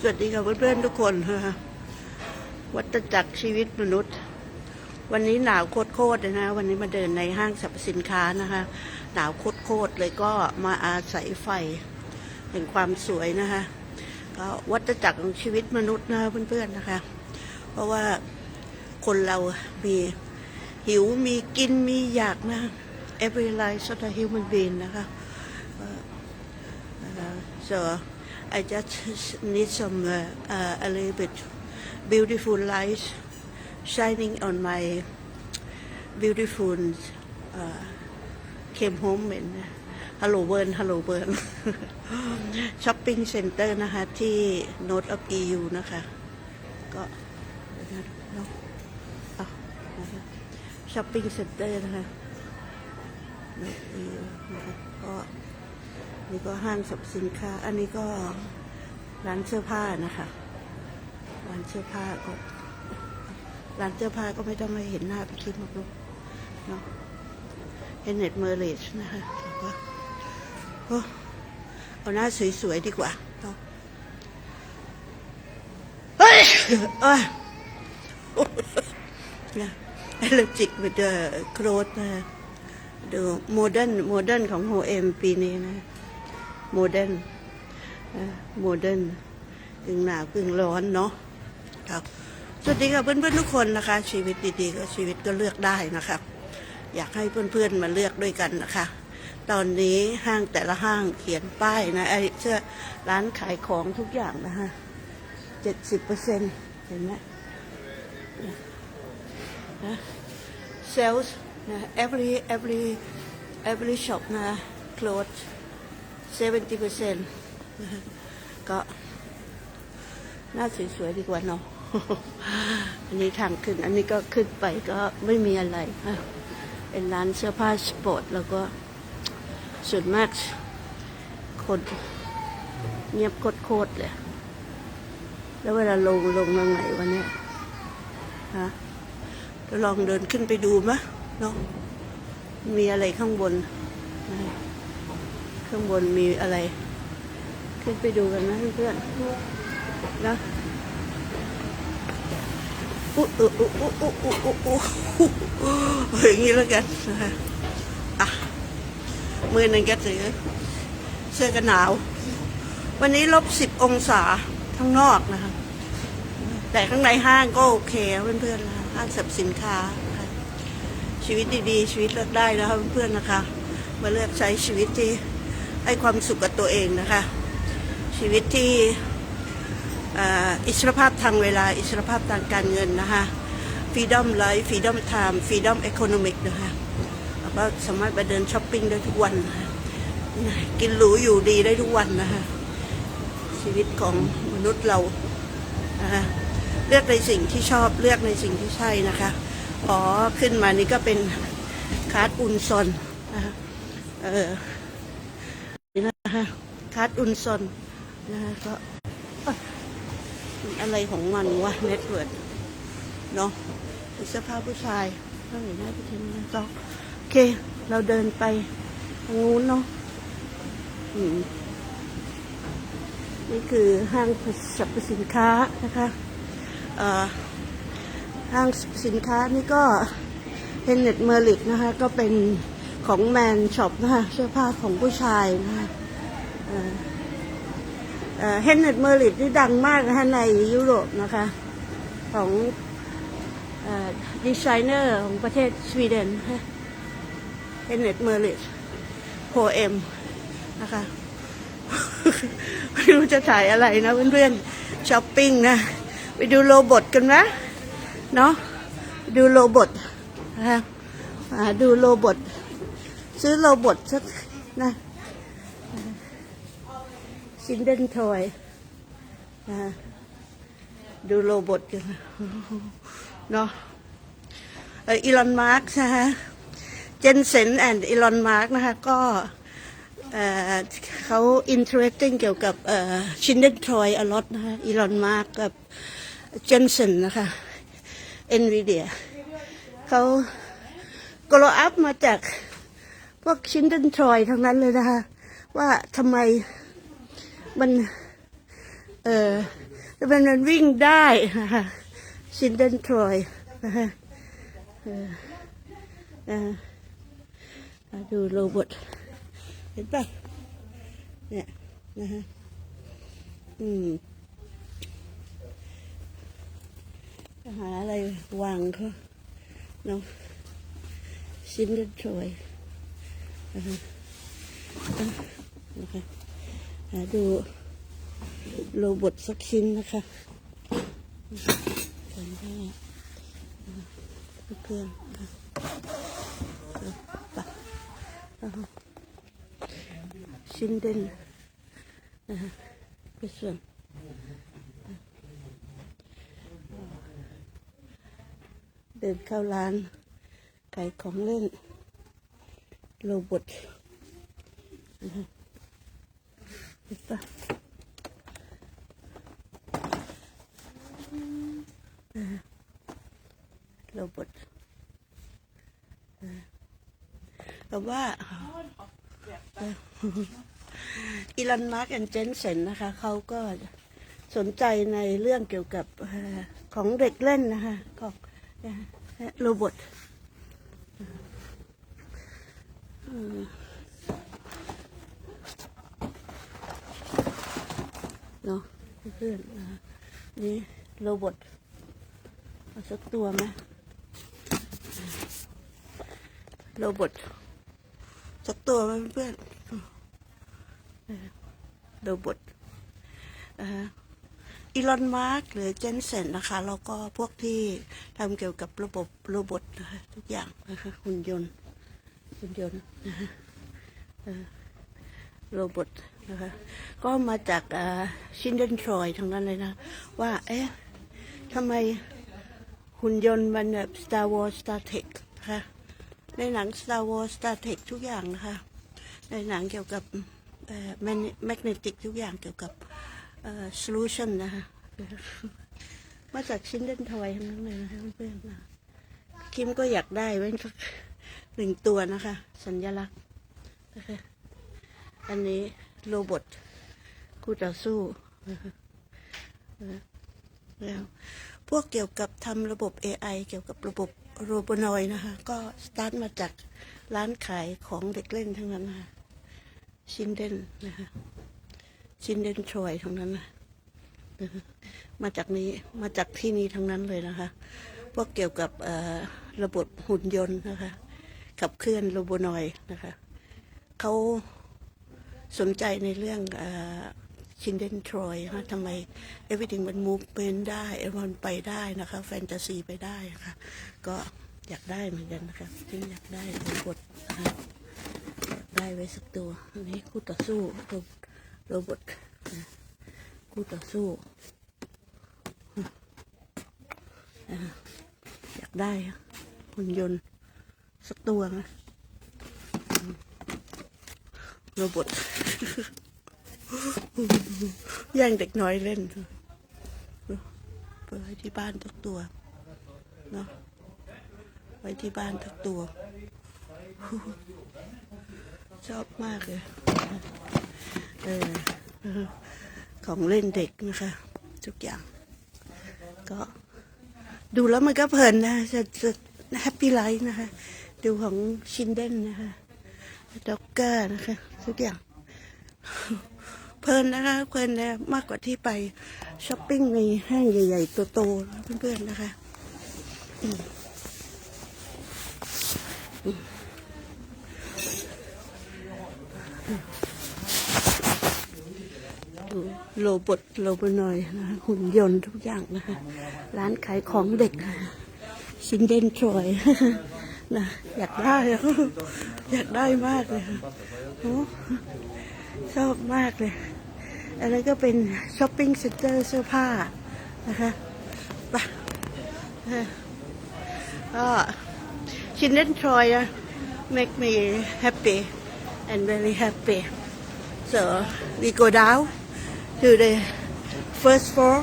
สวัสดีค่ะเพื่อนๆทุกคนนะคะวัตจักรชีวิตมนุษย์ วันนี้หนาวโคตรๆเลยนะ วันนี้มาเดินในห้างสรรพสินค้านะคะ หนาวโคตรๆเลยก็มาอาศัยไฟแห่งความสวยนะคะ ก็วัตจักรของชีวิตมนุษย์นะคะเพื่อนๆนะคะ เพราะว่าคนเรามีหิวมีกินมีอยากนะ every life sort of human being นะคะ Uh, so I just need some uh, uh, a little bit beautiful light shining on my beautiful uh, came home and hello burn hello burn ช้อปปิ้งเซ็นเตอร์นะคะ ที่ Note of EU นะคะ ก็เดี๋ยวนะเนาะเอานะคะช้อปปิ้งเซ็นเตอร์นะคะ Note EU นะคะก็ นี่ก็ห้างสรรพสินค้า อันนี้ก็ร้านเสื้อผ้านะคะ ร้านเสื้อผ้าก็ ร้านเสื้อผ้าก็ไม่ต้องให้เห็นหน้าพี่คิดหรอกลูกเนาะเฮนเน็ตเมอร์เลชนะคะแล้วก็เอาหน้าสวยๆดีกว่าเนาะเฮ้ยเอ้ยนะเอลจิกวิดโครสนะดูโมเดิร์นโมเดิร์นของโฮเอ็มปีนี้นะ โมเดิร์นโมเดิร์นกึ่งหนาวกึ่งร้อนเนาะครับสวัสดีค่ะเพื่อนๆทุกคนนะคะ ชีวิตดีๆก็ชีวิตก็เลือกได้นะคะอยากให้เพื่อนๆมาเลือกด้วยกันนะคะ ตอนนี้ห้างแต่ละห้างเขียนป้ายนะไอ้เสื้อร้านขายของทุกอย่างนะคะเจ็ดสิบเปอร์เซ็นต์เห็นไหมนะ sales นะ every every every shop นะ close 70เปอร์เซ็นต์ก็น่าสวยๆดีกว่าเนาะอันนี้ทางขึ้น อันนี้ก็ขึ้นไปก็ไม่มีอะไร เป็นร้านเสื้อผ้าสปอร์ตแล้วก็ส่วนมากคนเงียบโคตรเลย แล้วเวลาลงลงยังไงวันนี้ฮะจะลองเดินขึ้นไปดูมะเนาะมีอะไรข้างบนนะ ข้างบนมีอะไร ขึ้นไปดูกันนะเพื่อนๆนะอุ๊อุ๊อุ๊อุ๊อุ๊อุ๊อุ๊อุ๊อย่างนี้แล้วกันอะมือหนึ่งก็ถือเสื้อกันหนาว วันนี้ลบสิบองศาข้างนอกนะคะแต่ข้างในห้างก็โอเคเพื่อนๆนะห้างสรรพสินค้าชีวิตดีๆ ชีวิตเลือกได้นะคะเพื่อนๆนะคะ มาเลือกใช้ชีวิตที่ ให้ความสุขกับตัวเองนะคะ ชีวิตที่อิสรภาพทางเวลา อิสรภาพทางการเงินนะคะ freedom life freedom time freedom economic นะคะแล้วก็สามารถไปเดินช้อปปิ้งได้ทุกวันนะคะกินหรูอยู่ดีได้ทุกวันนะคะชีวิตของมนุษย์เรานะคะเลือกในสิ่งที่ชอบเลือกในสิ่งที่ใช่นะคะอ๋อขึ้นมานี่ก็เป็นคาร์ดอุนซอนนะคะเออนี่นะ คะคาร์ดอุนซอนนะคะก็อะไรของมันวะเน็ตเวิร์ดเนาะเสื้อผ้าผู้ชายต้องอย่าไปทิ้งนะก็โอเค เราเดินไปทางนู้นเนาะนี่คือห้างสรรพสินค้านะคะห้างสรรพสินค้านี่ก็เ e นเน็ตเมอร์ลิกนะคะ ก็เป็นของแมนช็อปนะคะเสื้อผ้าของผู้ชายนะคะ เฮนเนตเมอริตที่ดังมากนะคะในยุโรปนะคะ ของดีไซเนอร์ของประเทศสวีเดนเฮนเนตเมอริตโพเอมนะคะไม่รู้จะถ่ายอะไรนะเพื่อนๆช้อปปิ้งนะ ไปดูโรบอทกันนะเนาะดูโรบอทนะคะดูโรบอทซื้อโรบอทสักนะ ชินเดนทอยดูโรบอทกันเนาะอออีลอนมาร์กนะคะเจนเซนแอนด์อีลอนมาร์กนะคะ ก็เขาอินเทอร์เเกี่ยวกับชินเดนทอยอลอตนะคะอีลอนมาร์กกับเจนเซนนะคะเอ็นวีเดียเขากรออัพมาจากพวกชินเดนทอยทั้งนั้นเลยนะคะ ว่าทำไม มัน เออแล้วมันมันวิ่งได้นะคะซินเดนทรอยนะคะออนะมาดูโรบอทเห็นปะเนี่ยนะฮะอืมหาอะไรวางเขาเนาะซินเดนทรอยนะคะนะคะ หาดูโรบอทสักชิ้นนะคะจำได้เพื่อนๆนะคะไปชิ้นเด่นนะคะไปส่วนเดินเข้าร้านขายของเล่นโรบอทนะคะ เห็นปะโรบอทแต่ว่าอีลอนมาร์กแอนเจนเซนนะคะเขาก็สนใจในเรื่องเกี่ยวกับของเด็กเล่นนะคะของโรบอท เนาะเพื่อนๆนี่โรบอทเอาสักตัวไหมโรบอทสักตัวไหมเพื่อนโรบอทอีลอนมาร์กหรือเจนเซนนะคะ แล้วก็พวกที่ทำเกี่ยวกับระบบโรบอทนะคะทุกอย่างนะคะหุ่นยนต์หุ่นยนต์โรบอท นะคะก็มาจากชินเดนทรอยทั้งนั้นเลยนะ ว่า เอ๊ะทำไมหุ่นยนต์มันแบบ Star Wars Star Trek นะคะในหนัง Star Wars Star Trek ทุกอย่างนะคะ ในหนังเกี่ยวกับเอ่อ Mag- magnetic ทุกอย่างเกี่ยวกับ solution นะคะมาจากชิ้นเล่นทอยทั้งนั้นเลยนะคะเพื่อนๆนะคิมก็อยากได้ไว้สักหนึ่งตัวนะคะ สัญลักษณ์นะคะอันนี้ โรบอทคู่ต่อสู้นะคะแล้วพวกเกี่ยวกับทำระบบ AI เกี่ยวกับระบบโรบอนอยนะคะ ก็สตาร์ทมาจากร้านขายของเด็กเล่นทั้งนั้นนะคะชินเดนนะคะชินเดนทรอยทั้งนั้นนะนะคะมาจากนี้มาจากที่นี้ทั้งนั้นเลยนะคะ พวกเกี่ยวกับเอ่อระบบหุ่นยนต์นะคะ ขับเคลื่อนโรบอนอยนะคะเขา สนใจในเรื่องชินเดนทรอยฮะทำไม everything มัน movement ได้มันไปได้นะคะแฟนตาซีไปได้ค่ะ ก็อยากได้เหมือนกันนะคะที่อยากได้โรบทนะคะอยากได้ไว้สักตัวอันนี้คู่ต่อสู้โรโรบอทคู่ต่อสู้อยากได้หุ่นยนต์สักตัวนะ โรบอทแย่งเด็กน้อยเล่นเปิดไว้ที่บ้านทุกตัวเนาะไว้ที่บ้านทุกตัว ชอบมากเลยเออของเล่นเด็กนะคะทุกอย่าง ก็ดูแล้วมันก็เพลินนะจะจะแฮปปี้ไลฟ์นะคะ ดูของชินเด้นนะคะ ด็อกเกอร์นะคะทุกอย่าง เพลินนะคะเพลินนะมากกว่าที่ไปช้อปปิ้งในห้างใหญ่ๆโตๆเพื่อนๆนะคะอืมอืมโรบอทโรบอนอยนะคะหุ่นยนต์ทุกอย่างนะคะ ร้านขายของเด็กชินเดนทรอย นะอยากได้อะอยากได้มากเลยชอบมากเลยอะไรก็เป็นช้อปปิ้งเซ็นเตอร์เสื้อผ้านะคะไปก็ชินเดนทรอยนะ make me happy and very happy so we go down to the first floor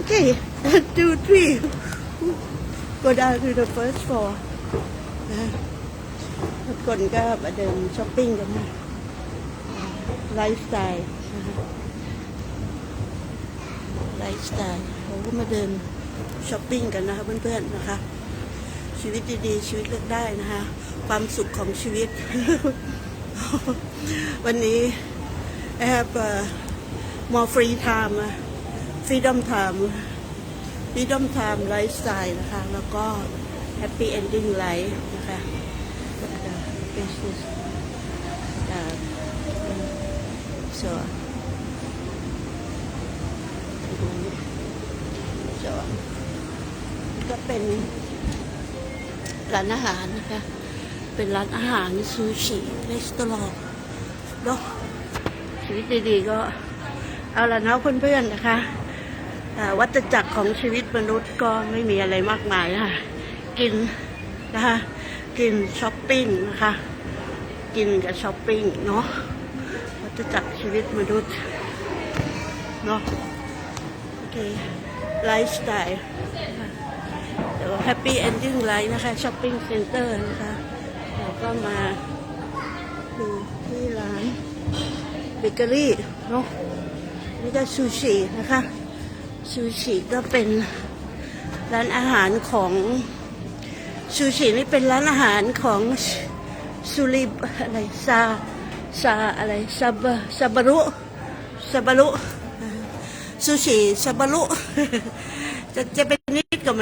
okay one two three go down to the first floor นะทุกคนก็มาเดินช้อปปิ้งกันนะไลฟ์สไตล์ไลฟ์สไตล์เราก็มาเดินช้อปปิ้งกันนะคะเพื่อนๆนะคะ ชีวิตดีๆ ชีวิตเลือกได้นะคะ ความสุขของชีวิต วันนี้แอบมอฟรีไทม์ฟรีดอมไทม์ ฟิดอมไทม์ไลฟ์สไตล์นะคะ แล้วก็แฮปปี้เอนดิ้งไลฟ์นะคะเป็นสุดสวสือก็เป็นร้านอาหารนะคะ เป็นร้านอาหารซูชิรีสตอรองเนาะชีวิตดีๆก็เอาละเนาะเพื่อนๆนะคะ วัฏจักรของชีวิตมนุษย์ก็ไม่มีอะไรมากมายนะคะกินนะคะกินช้อปปิ้งนะคะ กินกับช้อปปิ้งเนาะวัฏจักรชีวิตมนุษย์เนาะโอเคไลฟ์สไตล์เดี๋ยวแฮปปี้เอนดิ้งไลท์นะคะช้อปปิ้งเซ็นเตอร์นะคะเราก็มาดูที่ร้านเบเกอรี่เนาะนี่ก็ซูชินะคะ ซูชิก็เป็นร้านอาหารของซูชินี่เป็นร้านอาหารของซูริอะไรซาซาอะไรซาบซาบารุซาบารุซูชิซาบารุจะจะเป็นนิดก็ไม่